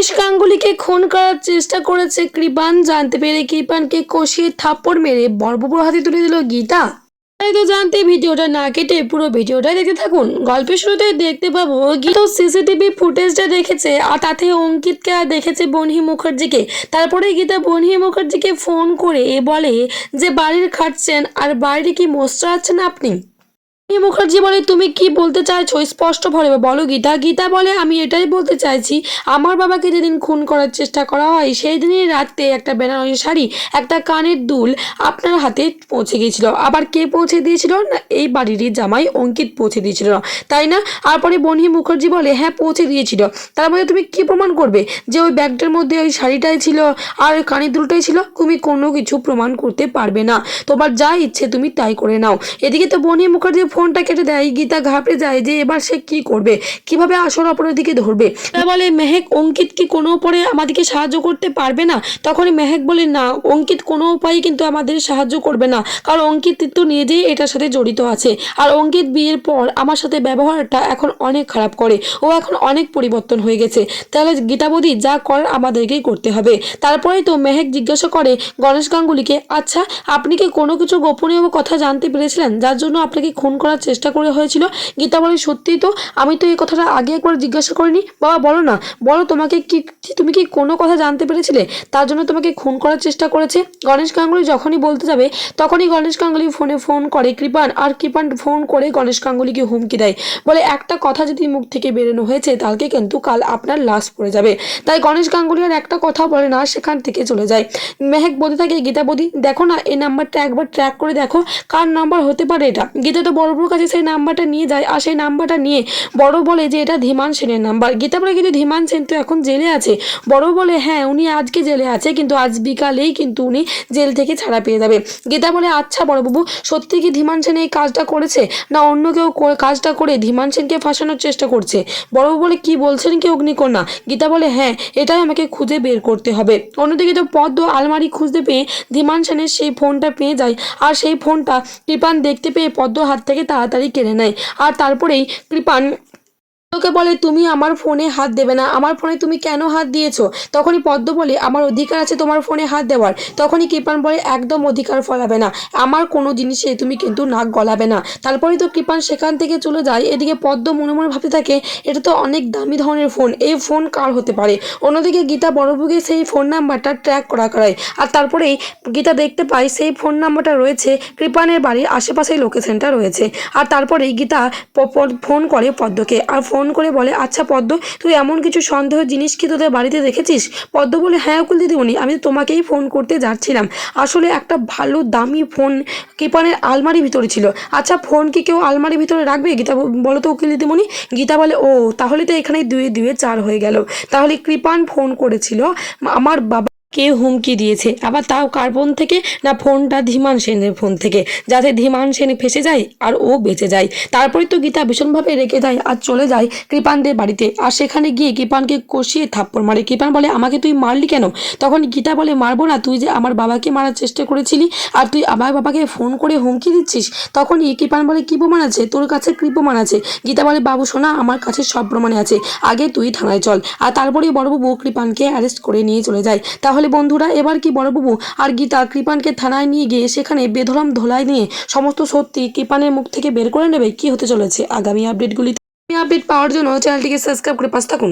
গণেশ গাঙ্গুলিকে খুন করার চেষ্টা করেছে কৃপান। জানতে পেরে কৃপানকে কষিয়ে থাপ্পড় মেরে বর্বপুর হাতে তুলে দিল গীতা। তাই তো জানতে ভিডিওটা না কেটে পুরো ভিডিওটা দেখতে থাকুন। গল্পের শুরুতে দেখতে পাবো, গীতা সিসিটিভি ফুটেজটা দেখেছে আর তাতে অঙ্কিতকে আর দেখেছে বনহি মুখার্জিকে। তারপরে গীতা বনহি মুখার্জিকে ফোন করে বলে যে, বাড়ির খাটছেন, আর বাইরে কি মশরাচ্ছেন আপনি? বনহি মুখার্জি বলে, তুমি কি বলতে চাইছো? স্পষ্ট ভাবে বলো। গীতা গীতা বলে, আমি এটাই বলতে চাইছি। আমার বাবাকে যেদিন খুন করার চেষ্টা করা হয় সেই দিনই রাতে একটা বেনারসি শাড়ি, একটা কানের দুল আপনার হাতে পৌঁছে গিয়েছিল। আবার কে পৌঁছে দিয়েছিল? না, এই বাড়িরই জামাই অঙ্কিত পৌঁছে দিয়েছিল। তাই না? তারপরে বনি মুখার্জি বলে হ্যাঁ পৌঁছে দিয়েছিল। তার মধ্যে তুমি কি প্রমাণ করবে যে ওই ব্যাগটার মধ্যে ওই শাড়িটাই ছিল আর ওই কানের দুলটাই ছিল? তুমি কোনো কিছু প্রমাণ করতে পারবে না। তোমার যা ইচ্ছে তুমি তাই করে নাও। এদিকে তো বনি মুখার্জি ফোনটা কেটে দেয় গীতা ঘাবড়ে যায় যে এবার সে কি করবে? কীভাবে আসল অপরাধীকে ধরবে? বলে মেহেক অঙ্কিত কি কোনো পরে আমাদেরকে সাহায্য করতে পারবে না? তখনই মেহেক বলে, না, অঙ্কিত কোনো উপায়ে কিন্তু আমাদের সাহায্য করবে না। কারণ অঙ্কিত তো নিজেই এটার সাথে জড়িত আছে। আর অঙ্কিত বিয়ের পর আমার সাথে ব্যবহারটা এখন অনেক খারাপ করে। ও এখন অনেক পরিবর্তন হয়ে গেছে। তাহলে গীতাবধি যা করার আমাদেরকেই করতে হবে। তারপরেই তো মেহেক জিজ্ঞাসা করে, গণেশ গাঙ্গুলিকে আচ্ছা আপনি কি কোনো কিছু গোপনীয় কথা জানতে পেরেছিলেন? যার জন্য আপনাকে খুন করার চেষ্টা করে হয়েছিল। গীতা বলে, সত্যিই তো, আমি তো এই কথাটা আগে একবার জিজ্ঞাসা করিনি। বাবা, বলো না, বলো তোমাকে কি তুমি কি কোনো কথা জানতে পেরেছিলে? তার জন্য তোমাকে খুন করার চেষ্টা করেছে। গণেশ গাঙ্গুলি যখনই বলতে যাবে, তখনই গণেশ গাঙ্গুলি ফোনে ফোন করে, কৃপান, আর কৃপান ফোন করে গণেশ গাঙ্গুলিকে হুমকি দেয়। বলে, একটা কথা যদি মুখ থেকে বেরোনো হয়েছে, তাহলে কিন্তু কাল আপনার লাশ পড়ে যাবে। তাই গণেশ গাঙ্গুলি আর একটা কথা বলে না, সেখান থেকে চলে যায়। মেহেক বলতে থাকে, গীতা বদি, দেখো না, এই নাম্বারটা একবার ট্র্যাক করে দেখো, কার নাম্বার হতে পারে এটা? গীতা তো বড় বড় কাছে সেই নাম্বারটা নিয়ে যায় আর সেই নাম্বারটা নিয়ে বড় বলে যে এটা ধীমান সেনের নাম্বার। গীতা বলে, কিন্তু ধীমান সেন তো এখন জেলে আছে। বড় বলে হ্যাঁ উনি আজকে জেলে আছে, কিন্তু আজ বিকালেই কিন্তু উনি জেল থেকে ছাড়া পেয়ে যাবে। গীতা বলে আচ্ছা বড়বাবু সত্যি কি ধীমান সেন এই কাজটা করেছে? না, অন্য কেউ কাজটা করে ধীমান সেনকে ফাঁসানোর চেষ্টা করছে? বড়বাবু বলে, কি বলছেন কি অগ্নিকন্যা? গীতা বলে হ্যাঁ এটাই আমাকে খুঁজে বের করতে হবে। অন্যদিকে তো পদ্ম আলমারি খুঁজতে পেয়ে ধীমান সেনের সেই ফোনটা পেয়ে যায়। আর সেই ফোনটা কৃপান দেখতে পেয়ে পদ্ম হাত থেকে তাড়াতাড়ি কেড়ে নেয়। আর তারপরেই কৃপান তোকে বলে তুমি আমার ফোনে হাত দেবে না। আমার ফোনে তুমি কেন হাত দিয়েছ? তখনই পদ্ম বলে, আমার অধিকার আছে তোমার ফোনে হাত দেওয়ার। তখনই কৃপান বলে, একদম অধিকার ফলাবে না। আমার কোনো জিনিসে তুমি কিন্তু নাক গলাবে না। তারপরেই তো কৃপান সেখান থেকে চলে যায়। এদিকে পদ্ম মনে মনে ভাবতে থাকে, এটা তো অনেক দামি ধরনের ফোন। এই ফোন কার হতে পারে? অন্যদিকে গীতা বড়বুকে সেই ফোন নাম্বারটা ট্র্যাক করা করায়। আর তারপরেই গীতা দেখতে পায়, সেই ফোন নাম্বারটা রয়েছে কৃপানের বাড়ির আশেপাশে লোকেশনটা রয়েছে। আর তারপরেই গীতা ফোন করে পদ্মকে। আর ফোন করে বলে আচ্ছা পদ্ম, তুই এমন কিছু সন্দেহ জিনিস কি তোদের বাড়িতে দেখেছিস? পদ্ম বলে হ্যাঁ উকিল দিদিমণি আমি তোমাকেই ফোন করতে যাচ্ছিলাম। আসলে একটা ভালো দামি ফোন কৃপানের আলমারির ভিতরে ছিল। আচ্ছা ফোন কি কেউ আলমারির ভিতরে রাখবে? গীতা বলো তো উকিল দিদিমণি গীতা বলে, ও, তাহলে তো এখানে দুয়ে দুয়ে চার হয়ে গেল। তাহলে কৃপান ফোন করেছিল, আমার বাবা কে হুমকি দিয়েছে? আবার তাও কার ফোন থেকে? না ফোনটা ধীমান সেনের ফোন থেকে? যাতে ধীমান সেন ফেসে যায় আর ও বেঁচে যায়। তারপরে তো গীতা ভীষণভাবে রেখে যায় আর চলে যায় কৃপানদের বাড়িতে। আর সেখানে গিয়ে কৃপানকে কষিয়ে থাপ্পড় মারে। কৃপান বলে, আমাকে তুই মারলি কেন? তখন গীতা বলে, মারবো না। তুই যে আমার বাবাকে মারার চেষ্টা করেছিলি আর তুই আমার বাবাকে ফোন করে হুমকি দিচ্ছিস তখন তখনই কৃপান বলে, কী প্রমাণ আছে? তোর কাছে কী প্রমাণ আছে? গীতা বলে, বাবু, শোনা, আমার কাছে সব প্রমাণে আছে। আগে তুই থানায় চল। আর তারপরে বড়বাবু কৃপানকে অ্যারেস্ট করে নিয়ে চলে যায়। তাহলে বন্ধুরা, এবার কি বড়বাবু? আর গীতা কৃপানকে থানায় নিয়ে গিয়ে সেখানে বেধরম ধোলাই নিয়ে সমস্ত সত্যি কৃপানের মুখ থেকে বের করে নেবে? কি হতে চলেছে? আগামী আপডেটগুলিতে আপডেট পাওয়ার জন্য চ্যানেলটিকে সাবস্ক্রাইব করে পাশ থাকুন।